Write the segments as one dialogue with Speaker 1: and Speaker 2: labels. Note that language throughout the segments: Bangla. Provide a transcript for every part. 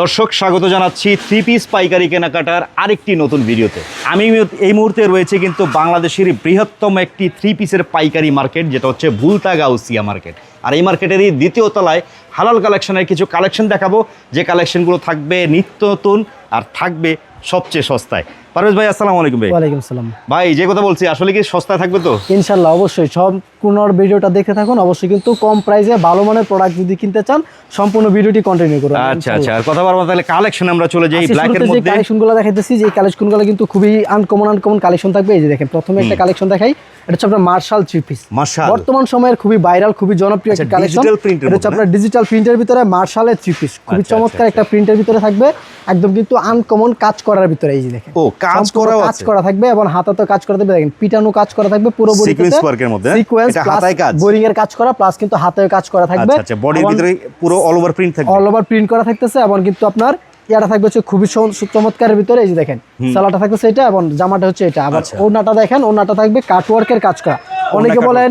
Speaker 1: দর্শক, স্বাগত জানাচ্ছি থ্রি পিস পাইকারি কেনাকাটার আরেকটি নতুন ভিডিওতে। আমি এই মুহূর্তে রয়েছে কিন্তু বাংলাদেশের বৃহত্তম একটি থ্রি পিসের পাইকারি মার্কেট, যেটা হচ্ছে ভুলতা গাউসিয়া মার্কেট। আর এই মার্কেটেরই দ্বিতীয় তলায় হালাল কালেকশনের কিছু কালেকশন দেখাবো। যে কালেকশনগুলো থাকবে নিত্য নতুন আর থাকবে সবচেয়ে সস্তায়। পারভেজ ভাই আসসালামু আলাইকুম ভাই।
Speaker 2: ওয়ালাইকুম সালাম
Speaker 1: ভাই যে কথা বলছি আসলে কি সস্তায় থাকবে তো?
Speaker 2: ইনশাল্লাহ অবশ্যই। সম্পূর্ণ ভিডিওটা দেখতে থাকুন অবশ্যই কিন্তু কম প্রাইসে ভালো মানের প্রোডাক্ট যদি কিনতে চান সম্পূর্ণ ভিডিওটি কন্টিনিউ করুন
Speaker 1: আচ্ছা আচ্ছা আর কথা বলব তাহলে কালেকশন আমরা চলে যাই
Speaker 2: শুরুতে যে
Speaker 1: মধ্যে।
Speaker 2: কালেকশনগুলো দেখাইতেছি যে কালেকশনগুলো কিন্তু খুবই আনকমন আনকমন কালেকশন থাকবে এই যে দেখেন প্রথমে একটা কালেকশন দেখাই এটা হচ্ছে আপনার মার্শাল থ্রি পিস
Speaker 1: মার্শাল।
Speaker 2: বর্তমান সময়ের খুবই ভাইরাল খুবই জনপ্রিয়
Speaker 1: আচ্ছা,
Speaker 2: একটা কালেকশন এটা হচ্ছে আপনার ডিজিটাল প্রিন্টের ভিতরে মার্শালের থ্রি পিস খুবই
Speaker 1: আচ্ছা,
Speaker 2: চমৎকার
Speaker 1: আচ্ছা,
Speaker 2: একটা প্রিন্টের ভিতরে থাকবে একদম কিন্তু আনকমন কাজ করার ভিতরে এই যে দেখেন।
Speaker 1: ও, কাজ করা
Speaker 2: কাজ করা থাকবে এবং হাতাতে কাজ করা থাকবে দেখেন পিটানো কাজ করা থাকবে পুরো
Speaker 1: বডি সিকোয়েন্স ওয়ার্কের মধ্যে?
Speaker 2: সিকোয়েন্স
Speaker 1: হাতায় কাজ?
Speaker 2: বোরিং এর কাজ করা প্লাস কিন্তু কাজ করা থাকবে।
Speaker 1: আচ্ছা আচ্ছা বডির ভিতরে পুরো অল ওভার প্রিন্ট থাকবে।
Speaker 2: অল ওভার প্রিন্ট করা থাকতেছে এবং কিন্তু আপনার ইয়াটা থাকবে হচ্ছে খুবই চমৎকার চমৎকারের ভিতরে এই যে দেখেন সালাটা থাকবে সেটা এবং জামাটা হচ্ছে এটা। আবার
Speaker 1: আচ্ছা।
Speaker 2: ওনাটা দেখেন ওনাটা থাকবে কাটওয়ার্কের কাজ করা। অনেকে বলেন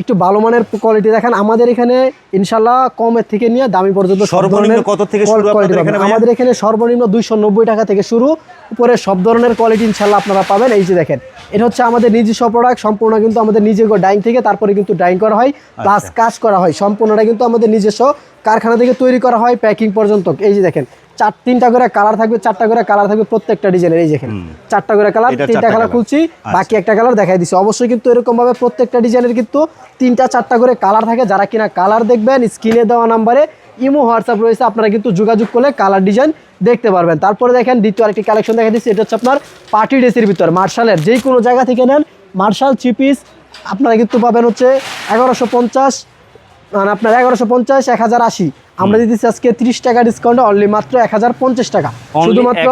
Speaker 2: একটু ভালো মানের কোয়ালিটি দেখেন। আমাদের এখানে ইনশাল্লাহ কমের থেকে নিয়ে দামি পর্যন্ত
Speaker 1: সর্বনিম্ন কত থেকে শুরু?
Speaker 2: আমাদের এখানে সর্বনিম্ন দুইশো নব্বই টাকা থেকে শুরু। উপরে সব ধরনের কোয়ালিটি ইনশাল্লাহ আপনারা পাবেন। এই যে দেখেন এটা হচ্ছে আমাদের নিজস্ব প্রোডাক্ট সম্পূর্ণ কিন্তু আমাদের নিজের ডাইং থেকে তারপরে কিন্তু ডাইং করা হয় প্লাস
Speaker 1: আচ্ছা।
Speaker 2: কাজ করা হয়। সম্পূর্ণটা কিন্তু আমাদের নিজস্ব কারখানা থেকে তৈরি করা হয় প্যাকিং পর্যন্ত। এই যে দেখেন চার তিনটা করে কালার থাকবে চারটা করে কালার থাকবে প্রত্যেকটা ডিজাইনের এই দেখেন চারটা করে কালার তিনটা কালার। খুলছি বাকি একটা কালার দেখাই দিচ্ছি অবশ্যই কিন্তু এরকম ভাবে প্রত্যেকটা ডিজাইনের কিন্তু তিনটা চারটা করে কালার থাকে। যারা কিনা কালার দেখবেন স্ক্রিনে দেওয়া নাম্বারে ইমো হোয়াটসঅ্যাপ রয়েছে আপনারা কিন্তু যোগাযোগ করলে কালার ডিজাইন দেখতে পারবেন। তারপরে দেখেন দ্বিতীয় আরেকটি কালেকশন দেখা দিচ্ছি এটা হচ্ছে আপনার পার্টি ড্রেসের ভিতর মার্শালের। যেই কোনো জায়গা থেকে নেন মার্শাল থ্রি পিস আপনারা কিন্তু পাবেন হচ্ছে এগারোশো পঞ্চাশ মানে আপনার এগারোশো পঞ্চাশ এক হাজার আশি। আমরা দিতেছি আজকে ত্রিশ টাকা ডিসকাউন্ট অনলি মাত্র এক হাজার পঞ্চাশ টাকা। শুধুমাত্র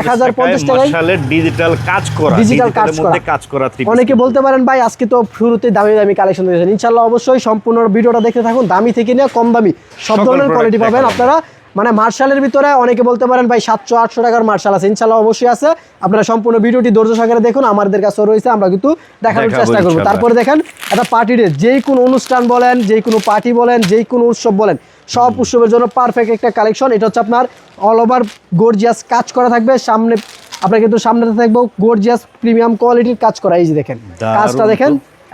Speaker 2: এক হাজার পঞ্চাশ টাকায়
Speaker 1: ডিজিটাল কাজ করা
Speaker 2: ডিজিটাল কাজ করা।
Speaker 1: কাজ করা
Speaker 2: অনেকে বলতে পারেন ভাই আজকে তো শুরুতে দামি দামি কালেকশন দিয়েছেন ইনশাল্লাহ অবশ্যই সম্পূর্ণ ভিডিওটা দেখতে থাকুন। দামি থেকে নিয়ে কম দামি। সব ধরনের কোয়ালিটি পাবেন আপনারা। মানে মার্শালের ভিতরে অনেকে বলতে পারেন ভাই সাতশো আটশো টাকার মার্শাল আছে। ইনশাল্লাহ অবশ্যই আছে। আপনারা সম্পূর্ণ ভিডিওটি ধৈর্য সহকারে দেখুন আমাদের কাছেও রয়েছে আমরা কিন্তু দেখানোর চেষ্টা করব। তারপরে দেখেন একটা পার্টি যেই কোনো অনুষ্ঠান বলেন যেই কোনো পার্টি বলেন যেই কোনো উৎসব বলেন সব উৎসবের জন্য পারফেক্ট একটা কালেকশন এটা হচ্ছে আপনার অল ওভার গর্জিয়াস কাজ করা থাকবে। সামনে আপনার কিন্তু সামনে থাকব গর্জিয়াস প্রিমিয়াম কোয়ালিটির কাজ করা। এই যে দেখেন কাজটা দেখেন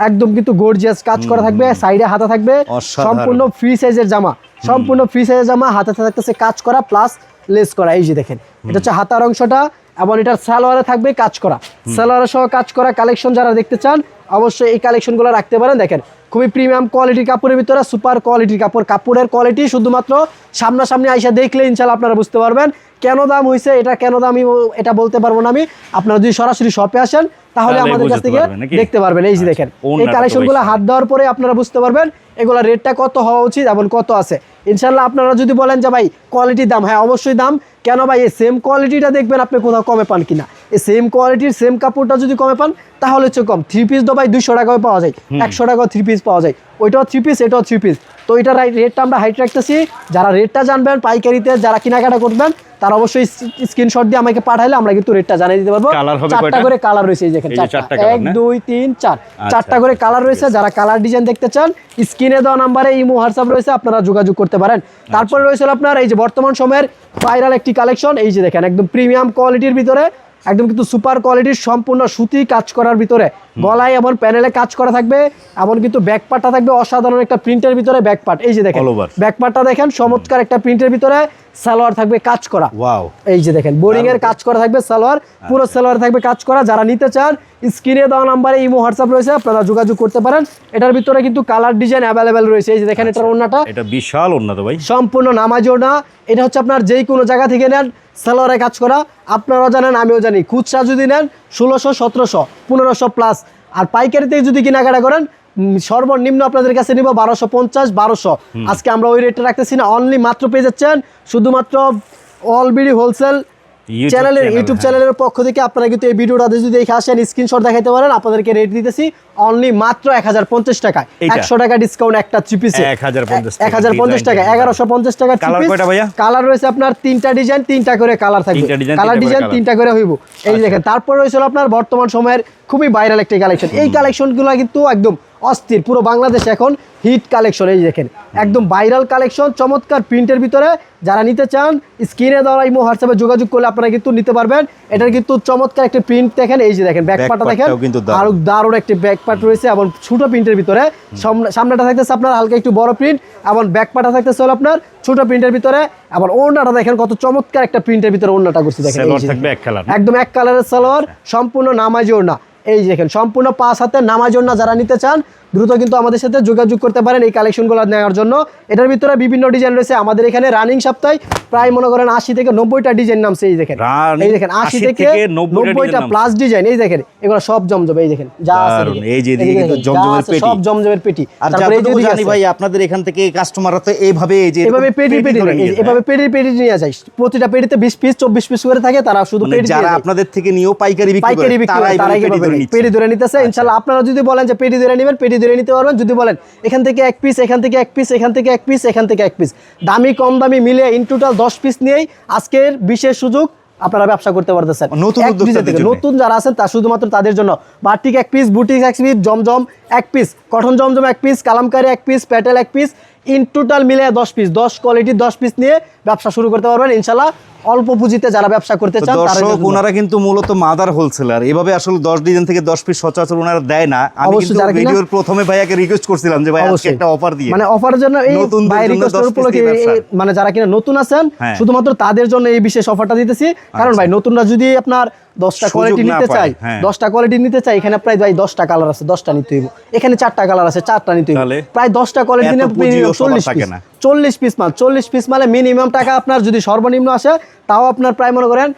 Speaker 2: একদম কিন্তু গর্জিয়াস কাজ করা থাকবে সাইডে হাতা থাকবে সম্পূর্ণ ফ্রি সাইজের জামা। সম্পূর্ণ ফ্রি সাইজের জামা হাতে থাকতেছে কাজ করা প্লাস লেস করা এই যে দেখেন। এটা হচ্ছে হাতার অংশটা এবং এটার সালোয়ারে থাকবে কাজ করা। সালোয়ারের সহ কাজ করা কালেকশন যারা দেখতে চান অবশ্যই এই কালেকশনগুলো রাখতে পারেন। দেখেন খুবই প্রিমিয়াম কোয়ালিটির কাপড়ের ভিতরে সুপার কোয়ালিটির কাপড় কাপড়ের কোয়ালিটি শুধুমাত্র সামনাসামনি আইসা দেখলে ইনশাল্লাহ আপনারা বুঝতে পারবেন কেন দাম হয়েছে এটা কেন দাম এটা বলতে পারব না আমি। আপনারা যদি সরাসরি শপে আসেন তাহলে আমাদের কাছ থেকে দেখতে পারবেন। এই যে
Speaker 1: আচ্ছা,
Speaker 2: দেখেন এই কালেকশনগুলো হাত দেওয়ার পরে আপনারা বুঝতে পারবেন এগুলো রেটটা কত হওয়া উচিত এবং কত আছে। ইনশাল্লাহ আপনারা যদি বলেন যে ভাই কোয়ালিটির দাম। হ্যাঁ অবশ্যই দাম। কেন ভাই এই সেম কোয়ালিটিটা দেখবেন আপনি কোথাও কমে পান কিনা। এই সেম কোয়ালিটির সেম কাপড়টা যদি কমে পান তাহলে হচ্ছে কম। থ্রি পিস তো ভাই দুশো টাকায় পাওয়া যায়। একশো টাকাও থ্রি পিস পাওয়া যায়। ওইটাও থ্রি পিস এটাও থ্রি পিস তো এটা রেটটা আমরা হাইট রাখতেছি। যারা রেটটা জানবেন পাইকারিতে যারা কেনাকাটা করবেন তারা অবশ্যই স্ক্রিনশট দিয়ে আমাকে পাঠাইলে আমরা কিন্তু রেটটা জানিয়ে দিতে পারব। চারটা করে কালার রয়েছে এই দেখেন চারটা। এক দুই তিন চার।
Speaker 1: আচ্ছা।
Speaker 2: চারটা করে কালার রয়েছে যারা কালার ডিজাইন দেখতে চান স্ক্রিনে দেওয়া নাম্বারে ইমো হোয়াটসঅ্যাপ রয়েছে আপনারা যোগাযোগ করতে পারেন। তারপরে রয়েছে আপনার এই যে বর্তমান সময়ের ভাইরাল একটি কালেকশন এই যে দেখেন একদম প্রিমিয়াম কোয়ালিটির ভিতরে একদম কিন্তু সুপার কোয়ালিটির সম্পূর্ণ সুতি কাজ করার ভিতরে। গলায় এমন প্যানেলে কাজ করা থাকবে এমন কিন্তু ব্যাকপার্টটা থাকবে অসাধারণ একটা প্রিন্টের ভিতরে ব্যাকপার্ট এই যে দেখেন। ব্যাকপার্টটা দেখেন চমৎকার একটা প্রিন্টের ভিতরে সালোয়ার থাকবে কাজ করা।
Speaker 1: ওয়াও
Speaker 2: এই যে দেখেন বোরিং এর কাজ করা থাকবে সালোয়ার পুরো সালোয়ার থাকবে কাজ করা। যারা নিতে চান স্ক্রিনে দেওয়া নাম্বারে ইমো হোয়াটসঅ্যাপ রয়েছে আপনারা যোগাযোগ করতে পারেন। এটার ভিতরে কিন্তু কালার ডিজাইন অ্যাভেলেবেল রয়েছে। এই যে দেখেন এটার ওন্নাটা
Speaker 1: এটা বিশাল উন্নত ভাই।
Speaker 2: সম্পূর্ণ নামাজও না এটা হচ্ছে আপনার যেই কোনো জায়গা থেকে নেন সালোয়ারে কাজ করা। আপনারাও জানেন আমিও জানি। খুচরা যদি নেন ষোলোশো সতেরোশো পনেরোশো প্লাস আর পাইকারিতে যদি কেনাকাটা করেন সর্বনিম্ন আপনাদের কাছে নিব বারোশো পঞ্চাশ বারোশো। আজকে আমরা ওই রেটটা রাখতেছি না অনলি মাত্র পেয়ে যাচ্ছেন শুধুমাত্র অলবিডি হোলসেল চ্যানেলের ইউটিউব। চ্যানেলের পক্ষ থেকে আপনারা কিন্তু এই ভিডিওটা যদি দেখে আসেন স্ক্রিনশট দেখাতে পারেন আপনাদেরকে রেট দিতেছি অনলি মাত্র এক হাজার পঞ্চাশ টাকায়। একশো টাকা ডিসকাউন্ট একটা থ্রি পিসে
Speaker 1: 1050
Speaker 2: এক হাজার পঞ্চাশ টাকা এগারোশো পঞ্চাশ টাকা কালার রয়েছে আপনার তিনটা ডিজাইন তিনটা করে কালার থাকবে। কালার ডিজাইন তিনটা করে হইব। এই দেখেন তারপর রয়েছে আপনার বর্তমান সময়ের খুবই ভাইরাল একটা কালেকশন এই কালেকশনগুলো কিন্তু একদম অস্থির। পুরো বাংলাদেশ এখন হিট কালেকশন। এই দেখেন একদম ভাইরাল কালেকশন চমৎকার প্রিন্টের ভিতরে। যারা নিতে চান স্ক্রিনে দেওয়া ইমো হোয়াটসঅ্যাপে যোগাযোগ করলে আপনারা কিন্তু নিতে পারবেন। এটার কিন্তু চমৎকার একটা প্রিন্ট দেখেন এই যে দেখেন ব্যাকপাটা দেখেন।
Speaker 1: কিন্তু দারুণ।
Speaker 2: একটি ব্যাকপার্ট রয়েছে এবং ছোট প্রিন্টের ভিতরে। সামনেটা থাকতেছে আপনার হালকা একটু বড় প্রিন্ট এবং ব্যাকপাটা থাকতেছে হলো আপনার ছোট প্রিন্টের ভিতরে। আবার ওড়নাটা দেখেন কত চমৎকার একটা প্রিন্টের ভিতরে ওড়নাটা করছে দেখেন একদম এক কালারের সালোয়ার সম্পূর্ণ নামাজি ওড়না। এই দেখেন সম্পূর্ণ পাঁচ হাতে নামাজ জন্য যারা নিতে চান দ্রুত কিন্তু আমাদের সাথে যোগাযোগ করতে পারেন এই কালেকশনগুলো নেওয়ার জন্য। এটার ভিতরে বিভিন্ন ডিজাইন রয়েছে। আমাদের এখানে রানিং সপ্তাহে প্রায় মনে করেন আশি থেকে নব্বইটা ডিজাইন নামছে এই দেখেন। এই দেখেন আশি থেকে
Speaker 1: থেকে 90টা
Speaker 2: নব্বইটা প্লাস ডিজাইন এই দেখেন এগুলো সব জমজম এই দেখেন যা।
Speaker 1: এই যে।
Speaker 2: সব জমজমের পেটি। তারপরে এই
Speaker 1: জানি ভাই আপনাদের এখান থেকে কাস্টমাররা তো এইভাবে এই যে
Speaker 2: এভাবে পেটি পেটি। এভাবে পেটি পেটি নিয়ে যায়। প্রতিটা পেটিতে বিশ পিস চব্বিশ পিস করে থাকে তারা শুধু
Speaker 1: মানে
Speaker 2: পেটি
Speaker 1: যারা আপনাদের থেকে নিয়েও পাইকারি বিক্রি করে তারা পেটি ধরে
Speaker 2: নিতেছে। ইনশাল্লাহ আপনারা যদি বলেন যে পেটি ধরে নেবেন পেটি ধরে নিতে পারবেন। যদি বলেন এখান থেকে এক পিস এখান থেকে এক পিস এখান থেকে এক পিস এখান থেকে এক পিস দামি কম দামি মিলে ইন টোটাল দশ পিস নিয়েই আজকের বিশেষ সুযোগ আপনারা ব্যবসা করতে পারতেছেন।
Speaker 1: নতুন
Speaker 2: যারা আছেন তা শুধুমাত্র তাদের জন্য। বাটিক এক পিস বুটিক এক পিস জমজম এক পিস কঠন জমজম এক পিস কালামকারি এক পিস প্যাটেল এক পিস ইন টোটাল মিলে দশ পিস দশ কোয়ালিটির দশ পিস নিয়ে ব্যবসা শুরু করতে পারবেন। ইনশাল্লাহ অল্প পুঁজিতে যারা ব্যবসা করতে চান
Speaker 1: দর্শক ওনারা কিন্তু মূলত মাদার হোলসেলার এভাবে আসলে দশ ডিজাইন থেকে দশ পিস সচরাচর ওনারা দেয় না। আমি কিন্তু ভিডিওর প্রথমে ভাইয়াকে রিকোয়েস্ট করছিলাম যে ভাই আজকে একটা অফার দিয়ে।
Speaker 2: মানে অফারের জন্য এই
Speaker 1: জন্য
Speaker 2: রিকোয়েস্টের উপলক্ষে। মানে যারা কিনা নতুন আছেন
Speaker 1: হ্যাঁ।
Speaker 2: শুধুমাত্র তাদের জন্য এই বিশেষ অফারটা দিতেছি। কারণ ভাই নতুনরা যদি আপনার দশটা কোয়ালিটি নিতে চাই
Speaker 1: হ্যাঁ।
Speaker 2: দশটা কোয়ালিটি নিতে চাই এখানে প্রায় ভাই দশটা কালার আছে দশটা নিতে হইব। এখানে চারটা কালার আছে চারটা নিতে হইব? প্রায় দশটা কোয়ালিটি নিয়ে চল্লিশ
Speaker 1: থাকে না।
Speaker 2: চল্লিশ পিস মাল চল্লিশ পিস মালে মিনিমাম টাকা আপনার যদি সর্বনিম্ন আসে তাও আপনার প্রায় মনে করেন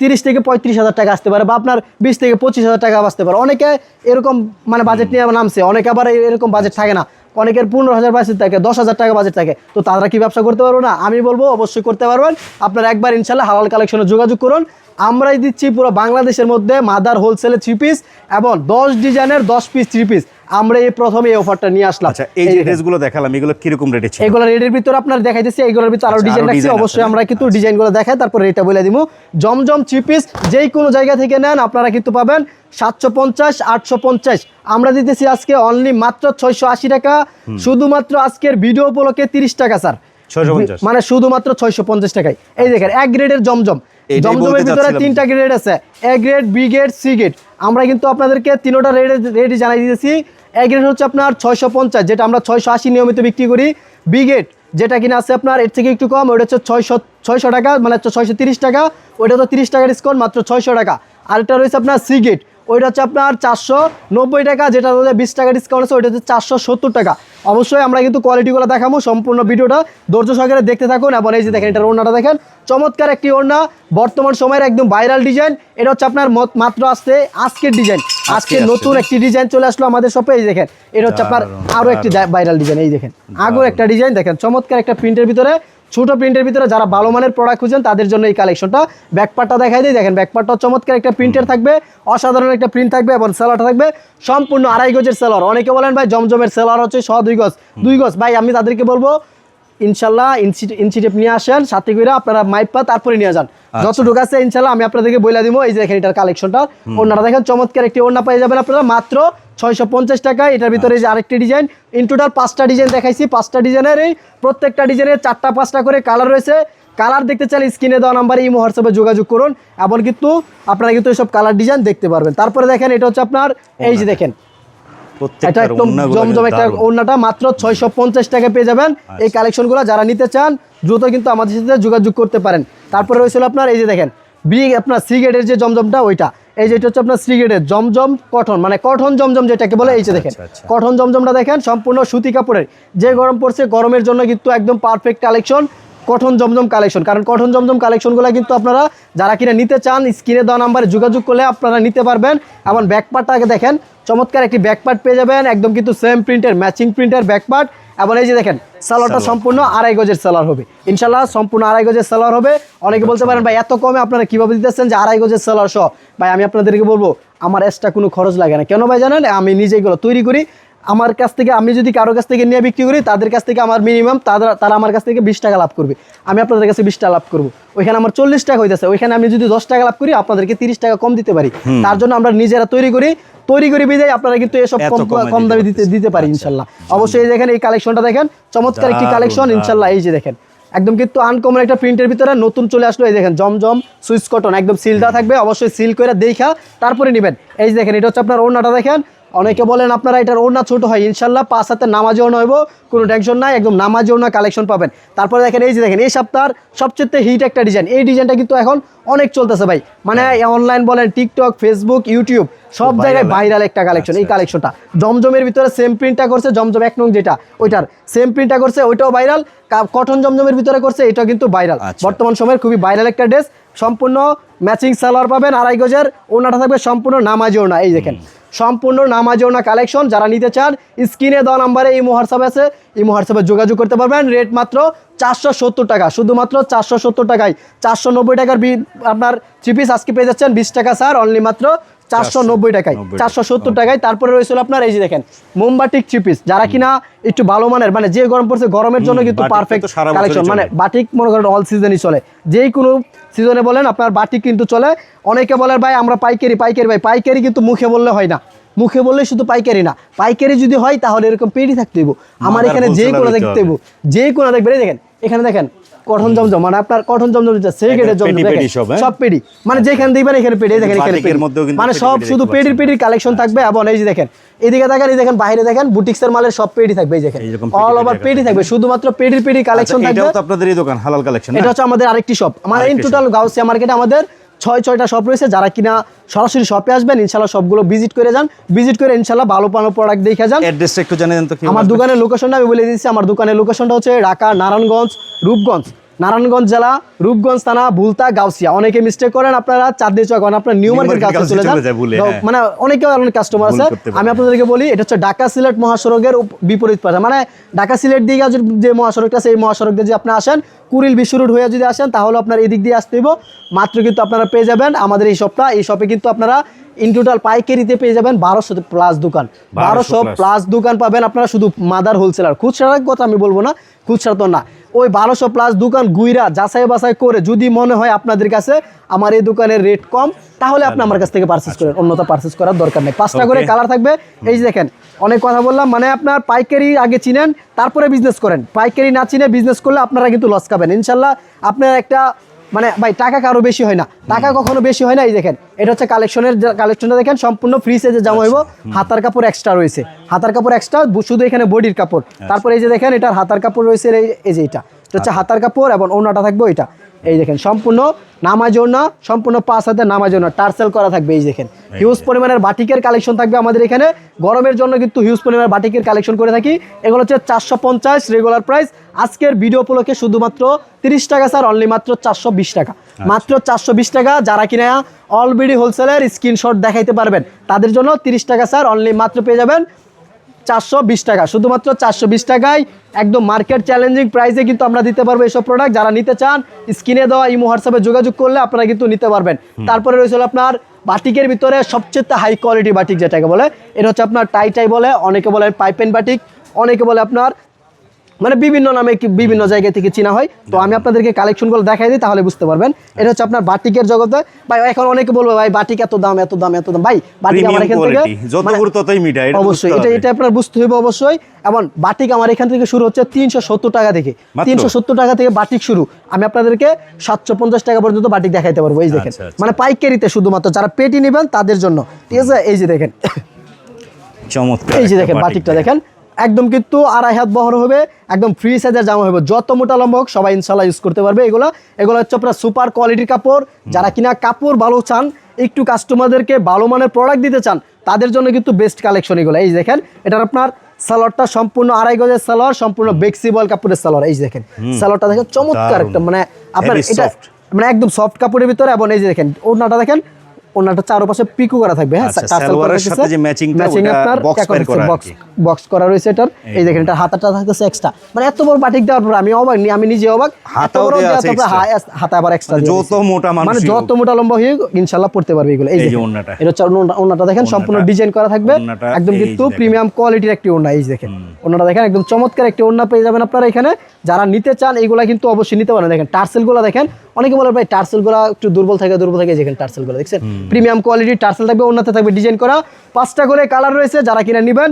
Speaker 2: তিরিশ থেকে পঁয়ত্রিশ হাজার টাকা আসতে পারে বা আপনার বিশ থেকে পঁচিশ হাজার টাকা আসতে পারে। অনেকে এরকম মানে বাজেট নিয়ে নামছে অনেকে আবার এরকম বাজেট থাকে না। অনেকের পনেরো হাজার বাজেট থাকে দশ হাজার টাকা বাজেট থাকে। তো তারা কি ব্যবসা করতে পারব না? আমি বলব অবশ্যই করতে পারবেন। আপনার একবার ইনশাল্লাহ হালাল কালেকশনে যোগাযোগ করুন। আমরাই দিচ্ছি পুরো বাংলাদেশের মধ্যে মাদার হোলসেলে থ্রি পিস এবং দশ ডিজাইনের দশ পিস থ্রি পিস আমরা এই প্রথমে এই অফারটা নিয়ে আসলাম।
Speaker 1: আচ্ছা এই যে। ড্রেসগুলো দেখালাম এগুলো কীরকম রেটে ছিল?
Speaker 2: এগুলো রেডের ভিতরে আপনার দেখাইতেছি এইগুলোর ভিতরে আরও
Speaker 1: আচ্ছা,
Speaker 2: ডিজাইন রাখছি
Speaker 1: আছে
Speaker 2: অবশ্যই আমরা কিন্তু ডিজাইনগুলো দেখাই তারপর এটা বলে দিব। জমজম থ্রি পিস যেই কোনো জায়গা থেকে নেন আপনারা কিন্তু পাবেন সাতশো পঞ্চাশ আটশো পঞ্চাশ। আমরা দিতেছি আজকে অনলি মাত্র ছয়শো আশি টাকা। শুধুমাত্র আজকের ভিডিও উপলক্ষে তিরিশ টাকা স্যার
Speaker 1: 650
Speaker 2: মানে শুধুমাত্র ছয়শো পঞ্চাশ টাকায়। এই দেখেন এক গ্রেডের জমজম। জমজমের ভিতরে তিনটা গ্রেড আছে। A grade B grade C grade. আমরা কিন্তু আপনাদেরকে তিনোটা রেড রেডই জানাই দিয়েছি এ গ্রেড হচ্ছে আপনার ছয়শো পঞ্চাশ যেটা আমরা ছয়শো আশি নিয়মিত বিক্রি করি। বি গ্রেড যেটা কিনা আছে আপনার এর থেকে একটু কম ওটা হচ্ছে ছয়শো ছয়শো টাকা মানে হচ্ছে ছয়শো তিরিশ টাকা ওইটা তো তিরিশ টাকা ডিসকাউন্ট মাত্র ছয়শো টাকা। আর আরেকটা রয়েছে আপনার সি গ্রেড। ওইটা হচ্ছে আপনার চারশো নব্বই টাকা যেটা হচ্ছে বিশ টাকা ডিসকাউন্ট আছে ওইটা হচ্ছে চারশো সত্তর টাকা। অবশ্যই আমরা কিন্তু কোয়ালিটিগুলো দেখাবো সম্পূর্ণ ভিডিওটা ধৈর্য সহকারে দেখতে থাকুন। এবং এই যে দেখেন এটার ওড়নাটা দেখেন চমৎকার একটি ওড়না বর্তমান সময়ের একদম ভাইরাল ডিজাইন এটা হচ্ছে আপনার মত- মাত্র আসছে আজকের ডিজাইন আজকে নতুন একটি ডিজাইন চলে আসলো আমাদের শপে এই দেখেন। এটা হচ্ছে আপনার আরও একটি ভাইরাল ডিজাইন এই দেখেন। আগের একটা ডিজাইন দেখেন চমৎকার একটা প্রিন্টের ভিতরে ছোট প্রিন্টের ভিতরে যারা ভালো মানের প্রোডাক্ট খুঁজছেন তাদের জন্য এই কালেকশনটা ব্যাকপার্টটা দেখাই দিই, দেখেন ব্যাকপার্টটা চমৎকার একটা প্রিন্টের থাকবে, অসাধারণ একটা প্রিন্ট থাকবে এবং সেলারটা থাকবে, সম্পূর্ণ আড়াই গজের সেলার অনেকে বলেন, ভাই, জমজমের সেলার হচ্ছে শ, দুই গজ। দুই গজ, ভাই, আমি তাদেরকে বলব ইনশাল্লাহ ইনসি ইনসিটেপ নিয়ে আসেন সাথে করে আপনারা মাইপা তারপরে নিয়ে যান। যতটুকু আছে ইনশাল্লাহ আমি আপনাদেরকে বলে দিব এই যে দেখেন এটার কালেকশনটা ওনারা দেখেন চমৎকার একটি ওড়না পেয়ে যাবেন আপনারা মাত্র ছয়শো পঞ্চাশ টাকা। এটার ভিতরে যে আরেকটি ডিজাইন ইন টোটাল পাঁচটা ডিজাইন দেখাইছি। পাঁচটা ডিজাইনের এই প্রত্যেকটা ডিজাইনের চারটা পাঁচটা করে কালার রয়েছে। কালার দেখতে চাইলে স্ক্রিনে দেওয়া নাম্বারে ইমো হোয়াটসঅ্যাপে যোগাযোগ করুন। এবং কিন্তু আপনারা কিন্তু এইসব কালার ডিজাইন দেখতে পারবেন। তারপরে দেখেন এটা হচ্ছে আপনার এই যে দেখেন এটা একদম জমজম একটা ওড়নাটা মাত্র ছয়শো পঞ্চাশ টাকা পেয়ে যাবেন। এই কালেকশনগুলো যারা নিতে চান দ্রুত কিন্তু আমাদের সাথে যোগাযোগ করতে পারেন। তারপরে রয়েছিল আপনার এই যে দেখেন বি আপনার সিগেটের যে জমজমটা ওইটা। এই যেটা হচ্ছে আপনার সিগেটের জমজম কটন মানে কটন জমজম যেটাকে বলে এই যে দেখেন
Speaker 1: আচ্ছা, আচ্ছা।
Speaker 2: জমজমটা দেখেন সম্পূর্ণ সুতি কাপড়ের। যে গরম পড়ছে গরমের জন্য কিন্তু একদম perfect collection cotton Zamzam collection কারণ কঠন জমজম কালেকশনগুলো কিন্তু আপনারা যারা কিনা নিতে চান স্ক্রিনে দেওয়া নাম্বারে যোগাযোগ করলে আপনারা নিতে পারবেন। এবং ব্যাকপার্টটাকে দেখেন চমৎকার একটি ব্যাকপার্ট পেয়ে যাবেন। একদম কিন্তু সেম প্রিন্টের ম্যাচিং প্রিন্টের ব্যাকপার্ট এবং এই যে দেখেন সালোয়ারটা সম্পূর্ণ আড়াই গজের সালোয়ার হবে। ইনশাল্লাহ সম্পূর্ণ আড়াই গজের সালোয়ার হবে। অনেকে বলতে পারেন ভাই এত কমে আপনারা কীভাবে দিতেছেন যে আড়াই গজের সালোয়ার সহ? ভাই আমি আপনাদেরকে বলব আমার এক্সট্রা কোনো খরচ লাগে না। কেন ভাই জানেন আমি নিজে এগুলো তৈরি করি। আমার কাছ থেকে আমি যদি কারও কাছ থেকে নিয়ে বিক্রি করি তাদের কাছ থেকে আমার মিনিমাম তারা তারা আমার কাছ থেকে বিশ টাকা লাভ করবে। আমি আপনাদের কাছে বিশ টাকা লাভ করব। ওইখানে আমার চল্লিশ টাকা হইতেছে। ওইখানে আমি যদি দশ টাকা লাভ করি আপনাদেরকে তিরিশ টাকা কম দিতে পারি। তার জন্য আমরা নিজেরা তৈরি করি। তৈরি করে বিদায় আপনারা কিন্তু এসব কম
Speaker 1: কম
Speaker 2: দামে
Speaker 1: দিতে
Speaker 2: দিতে পারি ইনশাল্লাহ। অবশ্যই এই দেখেন এই কালেকশনটা দেখেন। চমৎকার একটি কালেকশন ইনশাল্লাহ এই যে দেখেন। একদম কিন্তু আনকমন একটা প্রিন্টের ভিতরে নতুন চলে আসলো। এই দেখেন জমজম সুইচ কটন একদম সিলটা থাকবে। অবশ্যই সিল করে দেখা তারপরে নেবেন। এই যে দেখেন এটা হচ্ছে আপনার ওড়নাটা দেখেন। অনেকে বলেন আপনারা এটার ওড়না ছোট হয় ইনশাল্লাহ পাঁচ হাতে নামাজি ওড়না হইব কোনো টেনশন নাই একদম নামাজি ওড়না কালেকশন পাবেন। তারপরে দেখেন এই যে দেখেন এই সপ্তাহের সবচেয়ে হিট একটা ডিজাইন এই ডিজাইনটা কিন্তু এখন অনেক চলতেছে ভাই। মানে অনলাইন বলেন টিকটক ফেসবুক ইউটিউব সব জায়গায় ভাইরাল একটা কালেকশন এই
Speaker 1: আচ্ছা,
Speaker 2: কালেকশনটা জমজমের ভিতরে সেম প্রিন্টটা করছে জমজম এক নং যেটা ওইটার। সেম প্রিন্টটা করছে ওইটাও ভাইরাল কটন জমজমের ভিতরে করছে এটাও কিন্তু ভাইরাল
Speaker 1: আচ্ছা।
Speaker 2: বর্তমান সময়ের খুবই ভাইরাল একটা ড্রেস সম্পূর্ণ ম্যাচিং সালোয়ার পাবেন আড়াই গজের ওনাটা থাকবে সম্পূর্ণ নামাজি ওনা এই দেখেন। সম্পূর্ণ নামাজি ওনা কালেকশন যারা নিতে চান স্ক্রিনে দেওয়া নাম্বারে এই হোয়াটসঅ্যাপ আছে। এই হোয়াটসঅ্যাপে যোগাযোগ করতে পারবেন। রেট মাত্র চারশো সত্তর টাকা। শুধুমাত্র চারশো সত্তর টাকায়। চারশো নব্বই টাকার আপনার থ্রি পিস আজকে পেয়ে যাচ্ছেন বিশ টাকা স্যার অনলি মাত্র চারশো নব্বই টাকায়। চারশো সত্তর টাকায়। তারপরে রয়েছিল আপনার এই যে দেখেন মোমবাটিক থ্রি পিস যারা কিনা একটু ভালো মানের মানে যে গরম পড়ছে গরমের জন্য কিন্তু পারফেক্ট কালেকশন মানে। বাটিক মনে করেন অল সিজনই চলে। যেই কোনো সিজনে বলেন আপনার বাটি কিন্তু চলে। অনেকে বলেন ভাই আমরা পাইকারি পাইকারি ভাই। পাইকারি কিন্তু মুখে বললে হয় না। মুখে বললে শুধু পাইকারি না। পাইকারি যদি হয় তাহলে এরকম পেডি থাকতে হইব। আমার এখানে যেই কোনো দেখতে হইব। যেই কোনো দেখবে দেখেন এখানে দেখেন কঠন জমজম মানে আপনার কঠন জমজম যেটা
Speaker 1: সব, হ্যাঁ?
Speaker 2: পেডি মানে যেখানে দেখবেন এখানে পেডি দেখেন এখানে মানে সব শুধু পেডির পেডির কালেকশন থাকবে এবং এই যে দেখেন এদিকে দেখেন এই দেখেন বাইরে দেখেন বুটিক্সের মালের সব পেডি থাকবে এই দেখেন। অল ওভার পেডি থাকবে শুধুমাত্র পেডির পেডি কালেকশন থাকবে।
Speaker 1: এটা তো আপনাদের এই দোকান হালাল কালেকশন
Speaker 2: এটা হচ্ছে আমাদের আরেকটি শপ আমাদের ইন টোটাল গাউসিয়া মার্কেটে আমাদের ছয় ছয়টা শপ রয়েছে যারা কিনা সরাসরি শপে আসবেন ইনশাল্লাহ সবগুলো ভিজিট করে যান। ভিজিট করে ইনশাল্লাহ ভালো ভালো প্রোডাক্ট দেখে যান।
Speaker 1: অ্যাড্রেসটা একটু জানিয়ে দেন তো
Speaker 2: আমার দোকানের লোকেশনটা আমি বলে দিচ্ছি আমার দোকানের লোকেশনটা হচ্ছে ঢাকা নারায়ণগঞ্জ রূপগঞ্জ। নারায়ণগঞ্জ জেলা রূপগঞ্জ থানা বুলতা গাউসিয়া। অনেকে মিস্টেক করেন আপনারা চাঁদনি চক আপনার নিউ মার্কেট গাউসিয়া চলে যান।
Speaker 1: হ্যাঁ।
Speaker 2: মানে অনেকে অনেক কাস্টমার আছে। আমি আপনাদেরকে বলি এটা হচ্ছে ঢাকা সিলেট মহাসড়কের বিপরীত পাশে মানে ঢাকা সিলেট দিকে যে- মহাসড়কটা আছে এই মহাসড়ক দিয়ে যদি আপনি আসেন কুড়িল বিশ্ব রোড হয়ে যদি আসেন তাহলে আপনার এদিক দিয়ে আসতে হইব। মাত্র কিন্তু আপনারা পেয়ে যাবেন আমাদের এই শপটা এই শপে কিন্তু আপনারা ইন টোটাল পাইকারিতে পেয়ে যাবেন বারোশো প্লাস দোকান। বারোশো প্লাস দোকান পাবেন আপনারা শুধু মাদার হোলসেলার খুচরার কথা আমি বলব না খুচরা তো না। ওই বারোশো প্লাস দোকান গুইরা যাচাই বাছাই করে যদি মনে হয় আপনাদের কাছে আমার এই দোকানের রেট কম তাহলে আপনি আমার কাছ থেকে পারচেস করেন অন্যতা পারচেস করার দরকার নেই। পাঁচটা করে কালার থাকবে। এই যে দেখেন অনেক কথা বললাম মানে আপনার পাইকারি আগে চিনেন তারপরে বিজনেস করেন। পাইকারি না চিনে বিজনেস করলে আপনারা কিন্তু লস খাবেন। ইনশাল্লাহ আপনার একটা মানে ভাই টাকা কারও বেশি হয় না। টাকা কখনো বেশি হয় না এই দেখেন। এটা হচ্ছে কালেকশনের কালেকশনটা দেখেন সম্পূর্ণ ফ্রি সাইজে জামা হইব। হাতার কাপড় এক্সট্রা রয়েছে। হাতার কাপড় এক্সট্রা শুধু এখানে বডির কাপড়। তারপরে এই যে দেখেন এটার হাতার কাপড় রয়েছে এই- যে এটা। এটা হচ্ছে হাতার কাপড় এবং ওনাটা থাকবে ওইটা। এই দেখেন সম্পূর্ণ নামাজ ওনা সম্পূর্ণ পাঁচ হাতে নামাজ ওনা টার্সেল করা থাকবে এই দেখেন। হিউজ পরিমাণের বাটিকের কালেকশন থাকবে আমাদের এখানে। গরমের জন্য কিন্তু হিউজ পরিমাণের বাটিকের কালেকশন করে থাকি। এগুলো হচ্ছে চারশো পঞ্চাশ রেগুলার প্রাইস আজকের ভিডিও উপলক্ষে শুধুমাত্র তিরিশ টাকা স্যার অনলি মাত্র চারশো বিশ টাকা। মাত্র চারশো বিশ টাকা যারা কিনা অলরেডি হোলসেলের স্ক্রিনশট দেখাইতে পারবেন। তাদের জন্য তিরিশ টাকা স্যার অনলি মাত্র পেয়ে যাবেন চারশো বিশ টাকা। শুধুমাত্র চারশো বিশ টাকায় একদম মার্কেট চ্যালেঞ্জিং প্রাইসে কিন্তু আমরা দিতে পারব এইসব প্রোডাক্ট যারা নিতে চান স্ক্রিনে দেওয়া ইমো হোয়াটসঅ্যাপে যোগাযোগ করলে আপনারা কিন্তু নিতে পারবেন। তারপরে রয়েছে হলো আপনার বাটিকের ভিতরে সবচেয়ে হাই কোয়ালিটি বাটিক যেটাকে বলে এটা হচ্ছে আপনার টাই টাই বলে অনেকে বলে পাইপেন বাটিক অনেকে বলে আপনার মানে বিভিন্ন নামে বিভিন্ন জায়গা থেকে চিনা হয়। তো আমি আপনাদেরকে কালেকশনগুলো দেখাই দিই তাহলে বুঝতে পারবেন। এটা হচ্ছে আপনার বাটিকের জগতে। ভাই এখন অনেকে বলবে ভাই বাটিক এত দাম এত দাম এত দাম। ভাই বাটিক আমার এখান থেকে
Speaker 1: যত
Speaker 2: মানে-
Speaker 1: ততই মিঠা এটা
Speaker 2: অবশ্যই এটা। এটা আপনার বুঝতে হবে অবশ্যই। এবং বাটিক আমার এখান থেকে শুরু হচ্ছে তিনশো সত্তর টাকা থেকে? তিনশো সত্তর টাকা থেকে বাটিক শুরু। আমি আপনাদেরকে সাতশো পঞ্চাশ টাকা পর্যন্ত বাটিক দেখাইতে পারব এই দেখেন।
Speaker 1: আচ্ছা, আচ্ছা।
Speaker 2: মানে পাইকারিতে শুধুমাত্র যারা পেটি নেবেন তাদের জন্য। ঠিক আছে? এই যে দেখেন।
Speaker 1: চমৎকার
Speaker 2: এই যে দেখেন বাটিকটা দেখেন। একদম কিন্তু আড়াই হাত বহর হবে একদম ফ্রি সাইজের জামা হবে। যত মোটা লম্বা হোক সবাই ইনশাল্লাহ ইউজ করতে পারবে। এগুলো এগুলো হচ্ছে আপনার সুপার কোয়ালিটির কাপড়। যারা কিনা কাপড় ভালো চান একটু কাস্টমারদেরকে ভালো মানের প্রোডাক্ট দিতে চান তাদের জন্য কিন্তু বেস্ট কালেকশন এগুলো। এই দেখেন এটার আপনার সালোয়ারটা সম্পূর্ণ আড়াই গজের সালোয়ার সম্পূর্ণ বেক্সিবল কাপড়ের সালোয়ার। এই দেখেন সালোয়ারটা দেখেন চমৎকার একটা মানে আপনার এটা মানে একদম সফট কাপড়ের ভিতরে এবং এই যে দেখেন ওড়নাটা দেখেন ওনাটা চারপাশে পিকু করা থাকবে হ্যাঁ
Speaker 1: আচ্ছা, সাথে যে ওটা box
Speaker 2: একা
Speaker 1: করা
Speaker 2: বক্স বক্স করা রয়েছে এটার। এই দেখেন এটা হাতাটা থাকতেছে এক্সট্রা মানে এত বড় বাটিক দেওয়ার পর আমি অবাক নি- আমি নিজে অবাক।
Speaker 1: হাতাও দেওয়া আছে
Speaker 2: হাতা আবার এক্সট্রা
Speaker 1: মানে যত মোটা মানুষ
Speaker 2: মানে যত মোটা লম্বা হয়ে ইনশাল্লাহ পড়তে পারবে এগুলো। এই
Speaker 1: যে ওড়নাটা।
Speaker 2: এটা হচ্ছে ওড়নাটা দেখেন সম্পূর্ণ ডিজাইন করা থাকবে। একদম কিন্তু প্রিমিয়াম কোয়ালিটির একটি ওড়না এই দেখেন। ওড়নাটা দেখেন একদম চমৎকার একটি ওড়না পেয়ে যাবেন আপনারা এখানে। যারা নিতে চান এইগুলা কিন্তু অবশ্যই নিতে পারেন। দেখেন টার্সেলগুলো দেখেন অনেকে বলে ভাই টার্সেলগুলো একটু দুর্বল থাকে দুর্বল থাকে যেখানে টার্সেলগুলো টার্সেলগুলো দেখছেন? প্রিমিয়াম কোয়ালিটির টার্সেল থাকবে অন্যতে থাকবে ডিজাইন করা। পাঁচটা করে কালার রয়েছে যারা কিনে নেবেন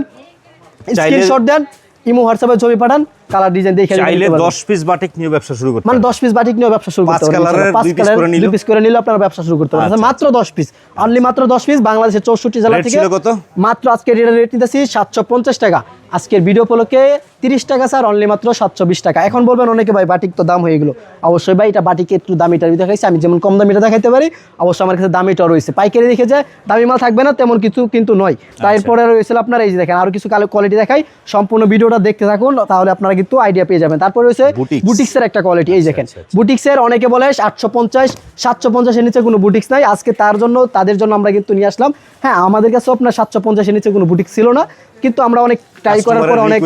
Speaker 2: স্ক্রিনশট দেন ইমো হোয়াটসঅ্যাপে ছবি পাঠান। কালার ডিজাইন দেখে
Speaker 1: চাইলে
Speaker 2: পারবেন।
Speaker 1: দশ পিস বাটিক নিয়ে ব্যবসা শুরু করতে
Speaker 2: মানে
Speaker 1: পারেন।
Speaker 2: দশ পিস বাটিক নিয়ে ব্যবসা শুরু করতে পারবেন। পাঁচ কালারের পিস করে নিলে আপনারা ব্যবসা শুরু করতে পারবেন।
Speaker 1: আচ্ছা।
Speaker 2: মাত্র দশ পিস অনলি মাত্র দশ পিস বাংলাদেশের চৌষট্টি জেলা থেকে
Speaker 1: কত?
Speaker 2: মাত্র আজকের রেট নিতেছি সাতশো পঞ্চাশ টাকা। আজকের ভিডিও উপলক্ষে তিরিশ টাকা স্যার অনলি মাত্র সাতশো বিশ টাকা। এখন বলবেন অনেকে ভাই বাটিক তো দাম হয়ে গেলো। অবশ্যই ভাই এটা বাটিকে একটু দামিটা দেখাইছি। আমি যেমন কম দামিটা দেখাইতে পারি অবশ্যই আমার কাছে দামিটাও রয়েছে। পাইকারি দেখে যে দামি মাল থাকবে না তেমন কিছু কিন্তু নয়। তারপরে রয়েছে আপনার এই যে দেখেন আরও কিছু কালো কোয়ালিটি দেখাই। সম্পূর্ণ ভিডিওটা দেখতে থাকুন তাহলে আপনারা কিন্তু আইডিয়া পেয়ে যাবেন। তারপরে রয়েছে
Speaker 1: বুটিক্স
Speaker 2: বুটিক্সের একটা কোয়ালিটি এই দেখেন
Speaker 1: বুটিক্স এর
Speaker 2: বুটিক্সের অনেকে বলে আটশো পঞ্চাশ সাতশো পঞ্চাশের নিচে কোনো বুটিক্স নাই। আজকে তার জন্য তাদের জন্য আমরা কিন্তু নিয়ে আসলাম। হ্যাঁ আমাদের কাছে আপনার সাতশো পঞ্চাশের নিচে কোনো বুটিক্স ছিল না। কিন্তু আমরা অনেক ট্রাই করার পর অনেক।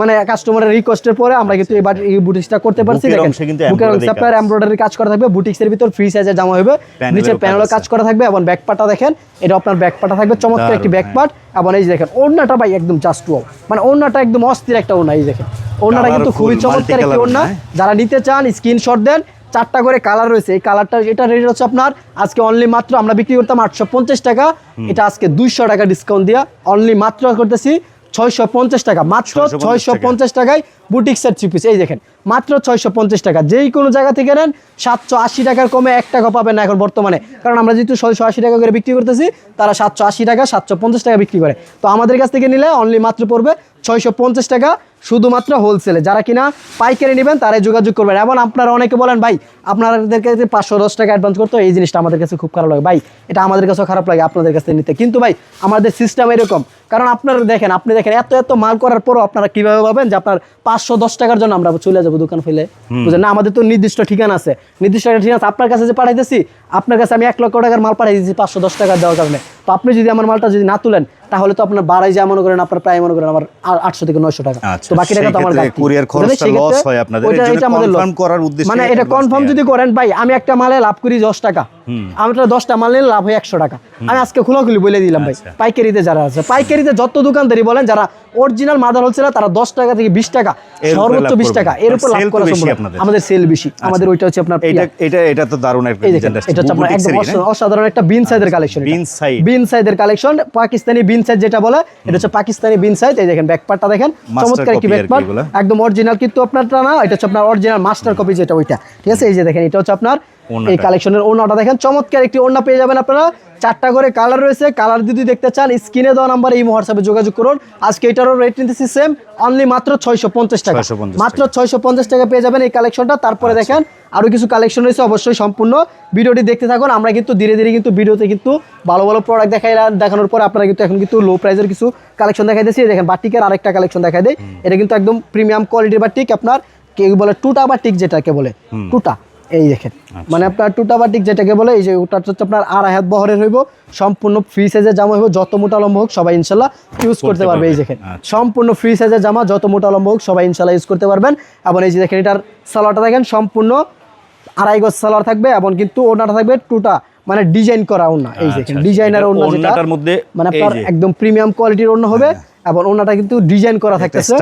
Speaker 2: মানে কাস্টমারের রিকোয়েস্টের পরে আমরা কিন্তু এবার এই বুটিক্সটা করতে পারছি। দেখেন বুকের অংশে আপনার
Speaker 1: কাজ।
Speaker 2: এমব্রয়ডারি কাজ করা থাকবে। বুটিক্সের ভিতর ফ্রি সাইজের জামা হবে। নিচের প্যানেলও কাজ করা থাকবে এবং ব্যাক পাটা দেখেন এটা আপনার ব্যাক পাটা থাকবে। চমৎকার একটি ব্যাক পাট এবং এই দেখেন ওড়নাটা ভাই একদম জাস্ট ওয়াও মানে ওড়নাটা একদম অস্থির একটা ওড়না এই দেখেন। ওড়নাটা কিন্তু খুবই চমৎকার একটি ওড়না।
Speaker 1: ওড়না,
Speaker 2: যারা নিতে চান স্ক্রিনশট দেন। চারটা করে কালার রয়েছে। এই কালারটা এটা রেট হচ্ছে আপনার আজকে অনলি মাত্র আমরা বিক্রি করতাম আটশো পঞ্চাশ টাকা। এটা আজকে দুইশো টাকা ডিসকাউন্ট দিয়া অনলি মাত্র করতেছি ছয়শো পঞ্চাশ টাকা। মাত্র ছয়শো পঞ্চাশ টাকায় বুটিক্সের থ্রি পিস এই দেখেন মাত্র ছয়শো পঞ্চাশ টাকা। যেই কোনো জায়গা থেকে নেন সাতশো আশি টাকার কমে এক টাকা পাবেন না এখন বর্তমানে। কারণ আমরা যেহেতু ছয়শো আশি টাকা করে বিক্রি করতেছি তারা সাতশো আশি টাকা সাতশো পঞ্চাশ টাকা বিক্রি করে। তো আমাদের কাছ থেকে নিলে অনলি মাত্র পড়বে ছয়শো পঞ্চাশ টাকা। শুধুমাত্র হোলসেলে যারা কিনা পাইকারি নেবেন তারাই যোগাযোগ করবেন। এবং আপনারা অনেকে বলেন ভাই আপনাদেরকে পাঁচশো দশ টাকা অ্যাডভান্স করতে এই জিনিসটা আমাদের কাছে খুব খারাপ লাগে। ভাই এটা আমাদের কাছেও খারাপ লাগে আপনাদের কাছে নিতে। কিন্তু ভাই আমাদের সিস্টেম এরকম। কারণ আপনারা দেখেন আপনি দেখেন এত এত মাল করার পরও আপনারা কীভাবে পাবেন যে আপনার পাঁচশো দশ টাকার জন্য আমরা চলে যাব দোকান ফেলে? বুঝলেন না? আমাদের তো নির্দিষ্ট ঠিকানা আছে। নির্দিষ্ট একটা ঠিকানা আছে। আপনার কাছে যে পাঠাইতেছি আপনার কাছে আমি এক লক্ষ টাকার মাল পাঠাই দিচ্ছি পাঁচশো দশ টাকা দেওয়ার কারণে। তো আপনি যদি আমার মালটা যদি না তুলেন তাহলে তো আপনার বাড়াই যা মনে করেন আপনার প্রায় মনে করেন আমার আটশো থেকে নয়শো টাকা
Speaker 1: আচ্ছা,
Speaker 2: তো বাকি টাকা তো আমার বুঝলেন?
Speaker 1: খরচটা loss হয় আপনাদের।
Speaker 2: এটা আমাদের।
Speaker 1: করার উদ্দেশ্যে
Speaker 2: মানে এটা কনফার্ম যদি করেন ভাই আমি একটা মালে লাভ করি দশ টাকা আমি তো দশটা মাল নিলে লাভ হয় একশো টাকা আমি আজকে খোলাখুলি বলে দিলাম ভাই
Speaker 1: আচ্ছা।
Speaker 2: পাইকারিতে যারা আছে পাইকারিতে যত দোকানদারি বলেন যারা অরিজিনাল মাদার হোলসেল তারা দশ টাকা থেকে বিশ টাকা সর্বোচ্চ
Speaker 1: লাভ
Speaker 2: বিশ
Speaker 1: করবেন।
Speaker 2: টাকা এর উপর লাভ করা সম্ভব আমাদের সেল বেশি আমাদের ওইটা হচ্ছে আপনার
Speaker 1: এটা এটা এটা তো দারুণ একটা
Speaker 2: এটা হচ্ছে আপনার একদম? অসাধারণ একটা বিন সাইজের কালেকশন
Speaker 1: Bean side।
Speaker 2: বিন সাইজের কালেকশন পাকিস্তানি বিন সাইজ যেটা বলে এটা হচ্ছে পাকিস্তানি বিন সাইজ। এই দেখেন ব্যাকপার্টটা দেখেন চমৎকার
Speaker 1: কি
Speaker 2: ব্যাকপার্ট একদম অরিজিনাল কিন্তু আপনারটা না এটা হচ্ছে আপনার অরিজিনাল মাস্টার কপি যেটা ওইটা। ঠিক আছে এই যে দেখেন এটা হচ্ছে আপনার এই কালেকশনের ওড়নাটা দেখেন চমৎকার একটি ওড়না পেয়ে যাবেন আপনারা। চারটা করে কালার রয়েছে কালার যদি দেখতে চান স্ক্রিনে দেওয়া নাম্বারে এই হোয়াটসঅ্যাপে যোগাযোগ করুন। আজকে এটারও রেট নিতেছি সেম অনলি মাত্র ছয়শো পঞ্চাশ টাকা। মাত্র ছয়শো পঞ্চাশ টাকা পেয়ে যাবেন এই কালেকশনটা তারপরে
Speaker 1: আচ্ছা।
Speaker 2: দেখেন আরও কিছু কালেকশন রয়েছে অবশ্যই সম্পূর্ণ। ভিডিওটি দেখতে থাকুন আমরা কিন্তু ধীরে ধীরে কিন্তু ভিডিওতে কিন্তু ভালো ভালো প্রোডাক্ট দেখাই দেখানোর পর আপনারা কিন্তু এখন কিন্তু লো প্রাইসের কিছু কালেকশন দেখাই দিয়েছি। দেখেন বাটিকের আরেকটা কালেকশন দেখাই দেয় এটা কিন্তু একদম প্রিমিয়াম কোয়ালিটির বাটিক আপনার কে বলে টুটা বাটিক যেটাকে বলে। টুটা। এই দেখেন
Speaker 1: আচ্ছা।
Speaker 2: মানে আপনার টুটা বাটিক যেটাকে বলে এই যে ওটা হচ্ছে আপনার আড়াই হাত বহরের হইব সম্পূর্ণ ফ্রি সাইজের জামা হইব যত মোটা লম্বা হোক সবাই ইনশাল্লাহ ইউজ করতে পারবে এই। দেখেন
Speaker 1: আচ্ছা।
Speaker 2: সম্পূর্ণ ফ্রি সাইজের জামা যত মোটা লম্বা হোক সবাই ইনশাল্লাহ ইউজ করতে পারবেন এবং এই যে দেখেন এটার সালোয়ারটা দেখেন সম্পূর্ণ আড়াই গজ সালোয়ার থাকবে এবং কিন্তু ওনাটা থাকবে টুটা মানে ডিজাইন করা ওনা এই দেখেন
Speaker 1: আচ্ছা,
Speaker 2: ডিজাইনার
Speaker 1: এটা
Speaker 2: ওনা যেটা
Speaker 1: মধ্যে
Speaker 2: মানে আপনার
Speaker 1: হ্যাঁ।
Speaker 2: একদম প্রিমিয়াম কোয়ালিটির ওনা হবে এবং ওনাটা কিন্তু ডিজাইন করা থাকতেছে।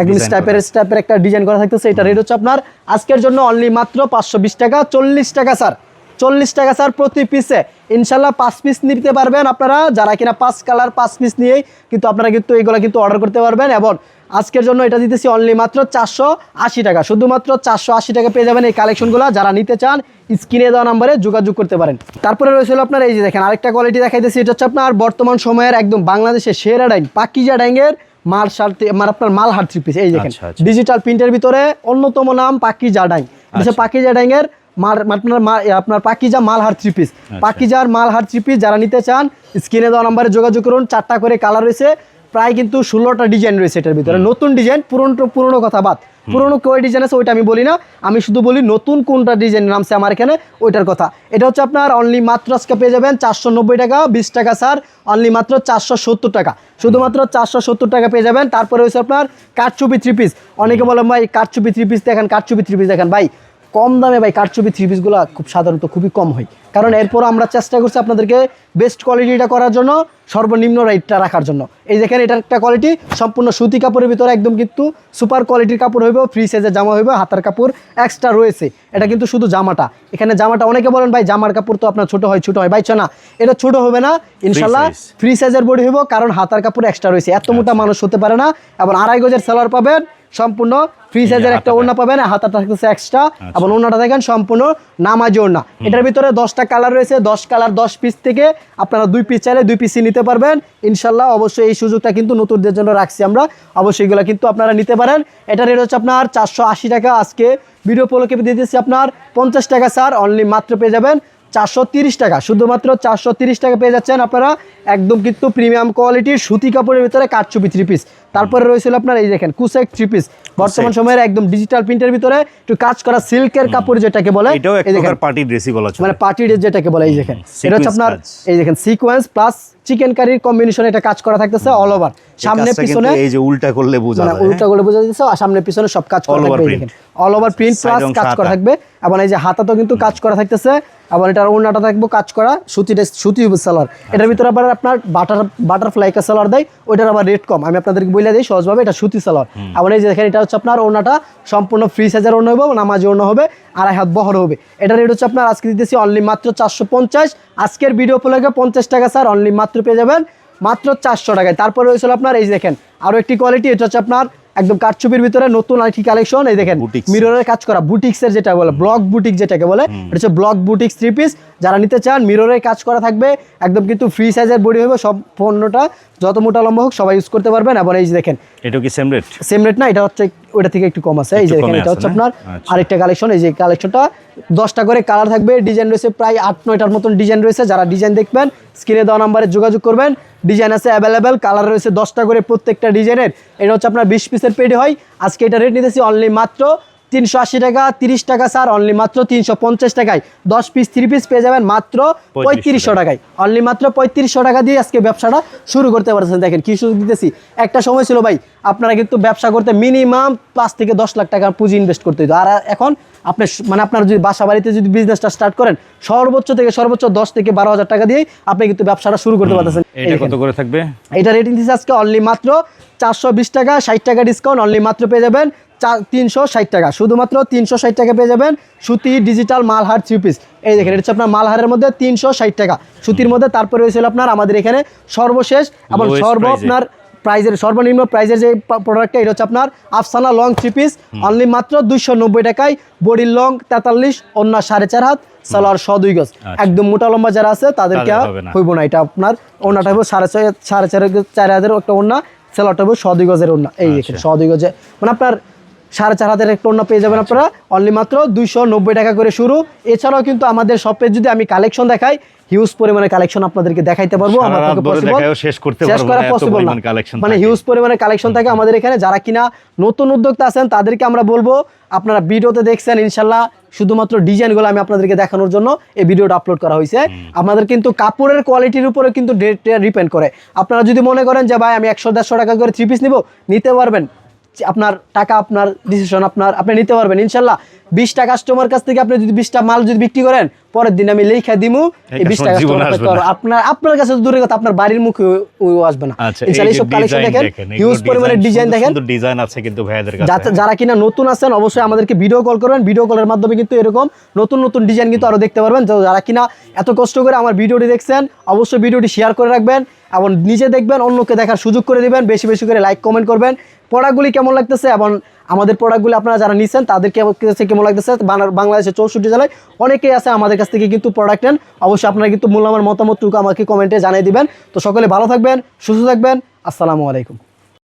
Speaker 2: একদম স্টাইপের স্টাইপের একটা ডিজাইন করা থাকতেছে। এটা রেট হচ্ছে আপনার আজকের জন্য অনলি মাত্র পাঁচশো বিশ টাকা চল্লিশ টাকা স্যার চল্লিশ টাকা স্যার প্রতি পিসে ইনশাল্লাহ পাঁচ পিস নিতে পারবেন আপনারা। যারা কিনা পাঁচ কালার পাঁচ পিস নিয়েই কিন্তু আপনারা কিন্তু এইগুলো কিন্তু অর্ডার করতে পারবেন এবং আজকের জন্য এটা দিতেছি অনলি মাত্র চারশো আশি টাকা। শুধুমাত্র চারশো আশি টাকা পেয়ে যাবেন এই কালেকশনগুলো যারা নিতে চান স্ক্রিনে দেওয়া নাম্বারে যোগাযোগ করতে পারেন। তারপরে রয়েছে হলো আপনার এই যে দেখেন আরেকটা কোয়ালিটি দেখাইতেছি এটা হচ্ছে আপনার বর্তমান সময়ের একদম বাংলাদেশের সেরা ডাইন পাকিজা ডাইংয়ের মাল শার্ট মানে আপনার মালহার থ্রি পিস এই দেখেন
Speaker 1: আচ্ছা, আচ্ছা।
Speaker 2: ডিজিটাল প্রিন্টের ভিতরে অন্যতম নাম পাকিজা ডাইং এটা পাকিজা ডাইংয়ের মার আপনার আপনার পাকিজা মালহার থ্রি পিস পাকিজার মালহার থ্রি পিস যারা নিতে চান স্ক্রিনে দেওয়া নাম্বারে যোগাযোগ করুন। চারটা করে কালার রয়েছে। প্রায় কিন্তু ষোলোটা ডিজাইন রয়েছে এটার ভিতরে। নতুন ডিজাইন পুরনো পুরনো কথা বাদ। পুরনো কয় ডিজাইন আছে ওইটা আমি বলি না। আমি শুধু বলি নতুন কোনটা ডিজাইন নামছে আমার এখানে ওইটার কথা। এটা হচ্ছে আপনার অনলি মাত্র আজকে পেয়ে যাবেন চারশো নব্বই টাকা বিশ টাকা স্যার অনলি মাত্র চারশো সত্তর টাকা। শুধুমাত্র চারশো সত্তর টাকা পেয়ে যাবেন। তারপরে হচ্ছে আপনার কাঠচুপি থ্রি পিস অনেকে বলেন ভাই কাঠচুপি থ্রি পিস দেখেন কাঠচুপি থ্রি পিস দেখেন। ভাই কম দামে ভাই কাঠচুপি থ্রি পিসগুলো খুব সাধারণত খুবই কম হয়। কারণ এরপর আমরা চেষ্টা করছি আপনাদেরকে বেস্ট কোয়ালিটিটা করার জন্য সর্বনিম্ন রেটটা রাখার জন্য। এই দেখেন এটার একটা কোয়ালিটি সম্পূর্ণ সুতি কাপড়ের ভিতরে একদম কিন্তু সুপার কোয়ালিটির কাপড় হইবে ফ্রি সাইজের জামা হইবে হাতার কাপড় এক্সট্রা রয়েছে। এটা কিন্তু শুধু জামাটা। এখানে জামাটা অনেকে বলেন ভাই জামার কাপড় তো আপনার ছোটো হয় ছোটো হয়। ভাই না এটা ছোট হবে না। ইনশাল্লাহ ফ্রি সাইজের বডি হইব কারণ হাতার কাপড় এক্সট্রা রয়েছে। এত মোটা মানুষ হতে পারে না। এবং আড়াই গজের সেলার পাবেন সম্পূর্ণ ফ্রি সাইজের একটা। ওড়না পাবেন হাতাটা থাকতেছে এক্সট্রা এবং ওড়নাটা দেখেন সম্পূর্ণ নামাজি ওড়না। এটার ভিতরে দশটা কালার রয়েছে দশ কালার দশ পিস থেকে আপনারা দুই পিস চাইলে দুই পিসই নিতে পারবেন। ইনশাল্লাহ অবশ্যই এই সুযোগটা কিন্তু নতুনদের জন্য রাখছি আমরা। অবশ্যই এগুলো কিন্তু আপনারা নিতে পারেন। এটা রেট হচ্ছে আপনার চারশো আশি টাকা আজকে। ভিডিও পোলোকে দিয়ে দিচ্ছি আপনার পঞ্চাশ টাকা স্যার অনলি মাত্র পেয়ে যাবেন চারশো তিরিশ টাকা। শুধুমাত্র চারশো তিরিশ টাকা পেয়ে যাচ্ছেন আপনারা। একদম কিন্তু প্রিমিয়াম কোয়ালিটির সুতি কাপড়ের ভিতরে কাঠচুপি থ্রি পিস তারপরে রয়েছিল আপনার এই দেখেন কুসেক থ্রি পিস বর্তমান সময়ের একদম ডিজিটাল প্রিন্টের ভিতরে একটু কাজ করা সিল্কের কাপড় যেটাকে বলে
Speaker 1: এটাও এক
Speaker 2: এই দেখেন।
Speaker 1: প্রকার পার্টি ড্রেসই বলা
Speaker 2: মানে পার্টি ড্রেস যেটাকে বলে এই দেখেন। এটা হচ্ছে আপনার এই দেখেন সিকোয়েন্স প্লাস চিকেন কারির কম্বিনেশনে এটা কাজ করা থাকতেছে অল ওভার সামনে পিছনে
Speaker 1: এই যে উল্টা করলে বোঝা
Speaker 2: মানে
Speaker 1: যায়
Speaker 2: উল্টা করে বোঝা যাচ্ছে আর সামনে পিছনে সব কাজ করা থাকবে অল ওভার প্রিন্ট প্লাস কাজ করা থাকবে এবং এই যে হাতাতেও কিন্তু কাজ করা থাকতেছে আবার এটার ওড়নাটা থাকবে কাজ করা সুতি সুতি সালোয়ার এটার ভিতরে আবার আপনার বাটার বাটারফ্লাই একটা সালোয়ার দেয় ওইটার আবার রেট কম। আমি আপনাদেরকে বলে দিই সহজভাবে এটা সুতি সালোয়ার আবার এই যে দেখেন এটা হচ্ছে আপনার ওড়নাটা সম্পূর্ণ ফ্রি সাইজের ওড়না হবে নামাজি ওড়না হবে আড়াই হাত বহর হবে। এটা রেট হচ্ছে আপনার আজকে দিতেছি অনলি মাত্র চারশো পঞ্চাশ আজকের ভিডিও উপলক্ষে পঞ্চাশ টাকা স্যার অনলি মাত্র পেয়ে যাবেন মাত্র চারশো টাকায়। তারপরে হয়েছিল আপনার এই দেখেন আরও একটি কোয়ালিটি এটা হচ্ছে আপনার একদম কাঠচুপির ভিতরে নতুন আরেকটি কালেকশন এই দেখেন। মিররের কাজ করা বুটিক্সের যেটা বলে ব্লক বুটিক যেটাকে বলে এটা হচ্ছে ব্লক বুটিক্স থ্রি পিস যারা নিতে চান মিররের কাজ করা থাকবে একদম কিন্তু ফ্রি সাইজের বডি হবে সব পণ্যটা যত মোটা লম্বা হোক সবাই ইউজ করতে পারবেন। এবং এই যে দেখেন
Speaker 1: এটাও কি সেম রেট
Speaker 2: সেম রেট না এটা হচ্ছে ওটা থেকে একটু কম আছে। এই যে দেখেন এটা হচ্ছে আপনার
Speaker 1: আচ্ছা।
Speaker 2: আরেকটা কালেকশন এই যে কালেকশনটা দশটা করে কালার থাকবে ডিজাইন রয়েছে প্রায় আট নয়টার মতন ডিজাইন রয়েছে। যারা ডিজাইন দেখবেন স্ক্রিনে দেওয়া নাম্বারে যোগাযোগ করবেন। ডিজাইন আছে অ্যাভেলেবেল কালার রয়েছে দশটা করে প্রত্যেকটা ডিজাইনের এটা হচ্ছে আপনার বিশ পিসের পেডি হয়। আজকে এটা রেট নিতেছি অনলি মাত্র তিনশো আশি টাকা তিরিশ টাকা স্যার অনলি মাত্র তিনশো পঞ্চাশ টাকায়। দশ পিস থ্রি পিস পেয়ে যাবেন মাত্র পঁয়ত্রিশশো টাকায়। অনলি মাত্র পঁয়ত্রিশশো টাকা দিয়ে আজকে ব্যবসাটা শুরু করতে পারছেন দেখেন কী সুযোগ দিতেছি। একটা সময় ছিল ভাই আপনারা কিন্তু ব্যবসা করতে মিনিমাম পাঁচ থেকে দশ লাখ টাকা পুঁজি ইনভেস্ট করতে হতো আর এখন আপনি মানে আপনার যদি বাসা বাড়িতে যদি বিজনেসটা স্টার্ট করেন সর্বোচ্চ থেকে সর্বোচ্চ দশ থেকে বারো হাজার টাকা দিয়ে আপনি কিন্তু ব্যবসাটা শুরু করতে পারতেছেন।
Speaker 1: এটা কত করে থাকবে?
Speaker 2: এটা রেটিং দিচ্ছে আজকে অনলি মাত্র চারশো বিশ টাকা ষাট টাকা ডিসকাউন্ট অনলি মাত্র পেয়ে যাবেন চার তিনশো ষাট টাকা। শুধুমাত্র তিনশো ষাট টাকা পেয়ে যাবেন সুতি ডিজিটাল মালহার থ্রি পিস এই দেখেন এটা হচ্ছে আপনার মালহারের মধ্যে তিনশো ষাট টাকা। সুতির মধ্যে তারপরে হয়েছিল আপনার আমাদের এখানে সর্বশেষ এবং সর্ব আপনার প্রাইজের সর্বনিম্ন প্রাইজের যে প্রোডাক্টটা এটা হচ্ছে আপনার Afsana long three piece only মাত্র দুইশো নব্বই টাকায় বডির লং তেতাল্লিশ অন্য সাড়ে চার হাত সালোয়ার শ দুই গজ। একদম মোটা লম্বা যারা আছে তাদেরকে। হইব না এটা আপনার ওনাটা হবে সাড়ে ছয় সাড়ে চার চার হাজারের একটা ওনা সেলারটা হবে শ দুই গজের ওনা এই দেখেন শ দুই গজে মানে আপনার সাড়ে চার হাজার একটা ওনা পেয়ে যাবেন আপনারা। অনলি মাত্র দুইশো নব্বই টাকা করে শুরু। এছাড়াও কিন্তু আমাদের শপে যদি আমি কালেকশন দেখাই হিউজ পরিমাণে কালেকশন আপনাদেরকে দেখাইতে পারব। আমার
Speaker 1: শেষ করতে
Speaker 2: শেষ করা পসিবল না। মানে হিউজ পরিমাণে কালেকশন থাকে আমাদের এখানে। যারা কিনা নতুন উদ্যোক্তা আছেন তাদেরকে আমরা বলব আপনারা ভিডিওতে দেখছেন ইনশাল্লাহ শুধুমাত্র ডিজাইনগুলো আমি আপনাদেরকে দেখানোর জন্য এই ভিডিওটা আপলোড করা হয়েছে। আপনাদের কিন্তু কাপড়ের কোয়ালিটির উপরে কিন্তু ডিপেন্ড করে। আপনারা যদি মনে করেন যে ভাই আমি একশো দেড়শো টাকা করে থ্রি পিস নিব নিতে পারবেন। আপনার টাকা আপনার ডিসিশন আপনার আপনি নিতে পারবেন। ইনশাল্লাহ বিশটা কাস্টমার কাছ থেকে আপনি যদি বিশটা মাল যদি বিক্রি করেন পরের দিন আমি লেখা দিমু এই বিশটা কাস্টমার আপনার আপনার কাছে তো দূরের কথা আপনার বাড়ির মুখে আসবে না।
Speaker 1: আচ্ছা
Speaker 2: ইনশাল্লাহ এইসব কালেকশন দেখেন হিউজ পরিমাণে ডিজাইন দেখেন।
Speaker 1: ডিজাইন আছে কিন্তু ভাইয়াদের কাছে।
Speaker 2: যারা কিনা নতুন আছেন অবশ্যই আমাদেরকে ভিডিও কল করবেন। ভিডিও কলের মাধ্যমে কিন্তু এরকম নতুন নতুন ডিজাইন কিন্তু আরও দেখতে পারবেন। যারা কিনা এত কষ্ট করে আমার ভিডিওটি দেখছেন অবশ্যই ভিডিওটি শেয়ার করে রাখবেন এবং নিজে দেখবেন অন্যকে দেখার সুযোগ করে দিবেন। বেশি বেশি করে লাইক কমেন্ট করবেন। প্রোডাক্টগুলি কেমন লাগতেছে এবং আমাদের প্রোডাক্টগুলি আপনারা যারা নিচ্ছেন তাদেরকে কাছে কেমন লাগতেছে? বাংলা- বাংলাদেশের চৌষট্টি জেলায় অনেকেই আছে আমাদের কাছ থেকে কিন্তু প্রোডাক্ট নেন। অবশ্যই আপনারা কিন্তু মূল্যবান মতামতটুকু আমাকে কমেন্টে জানিয়ে দিবেন। তো সকলে ভালো থাকবেন, সুস্থ থাকবেন। আসসালামু আলাইকুম।